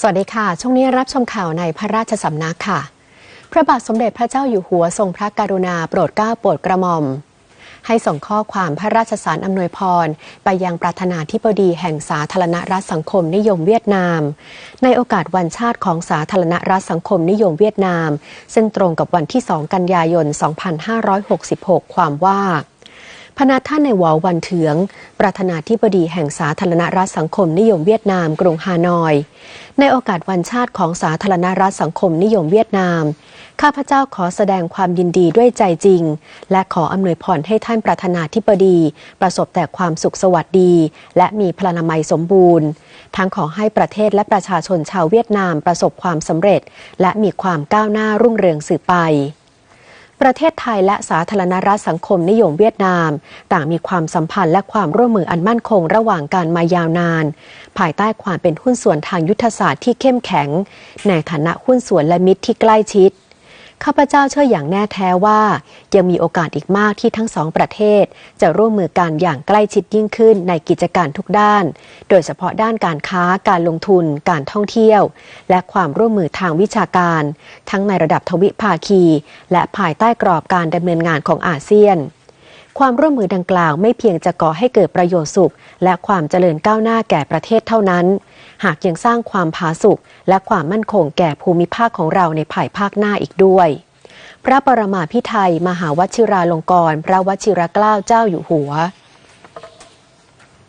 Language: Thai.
สวัสดีค่ะ ช่วงนี้รับชมข่าวในพระราชสำนักค่ะ พระบาทสมเด็จพระเจ้าอยู่หัวทรงพระกรุณาโปรดเกล้าโปรดกระหม่อม ให้ส่งข้อความพระราชสารอำนวยพร ไปยังประธานาธิบดีแห่งสาธารณรัฐสังคมนิยมเวียดนาม ในโอกาสวันชาติของสาธารณรัฐสังคมนิยมเวียดนาม ซึ่งตรงกับวันที่ 2 กันยายน 2566 ความว่า พนักท่านในหวอวันเถือง ประธานาธิบดีแห่งสาธารณรัฐสังคมนิยมเวียดนามกรุงฮานอย ในโอกาสวันชาติของสาธารณรัฐสังคมนิยมเวียดนาม ข้าพเจ้าขอแสดงความยินดีด้วยใจจริง และขออำนวยพรให้ท่านประธานาธิบดี ประสบแต่ความสุขสวัสดี และมีพลานามัยสมบูรณ์ ทั้งขอให้ประเทศและประชาชนชาวเวียดนามประสบความสำเร็จ และมีความก้าวหน้ารุ่งเรืองสืบไป ประเทศไทยและสาธารณรัฐสังคมนิยมเวียดนาม ต่างมีความสัมพันธ์และความร่วมมืออันมั่นคงระหว่างการมายาวนาน ภายใต้ความเป็นหุ้นส่วนทางยุทธศาสตร์ที่เข้มแข็ง ในฐานะหุ้นส่วนและมิตรที่ใกล้ชิด ข้าพเจ้าเชื่ออย่างแน่แท้ว่า ยังมีโอกาสอีกมากที่ทั้งสองประเทศ จะร่วมมือกันอย่างใกล้ชิดยิ่งขึ้นในกิจการทุกด้าน โดยเฉพาะด้านการค้าการลงทุน การท่องเที่ยว และความร่วมมือทางวิชาการ ทั้งในระดับทวิภาคี และภายใต้กรอบการดำเนินงานของอาเซียนความร่วมมือดังกล่าวไม่เพียงจะก่อให้เกิดประโยชน์สุข และความเจริญก้าวหน้าแก่ประเทศเท่านั้น หากยังสร้างความผาสุกและความมั่นคงแก่ภูมิภาคของเราในภายภาคหน้าอีกด้วย พระปรมาพิไทยมหาวชิราลงกรณ์พระวชิรเกล้าเจ้าอยู่หัว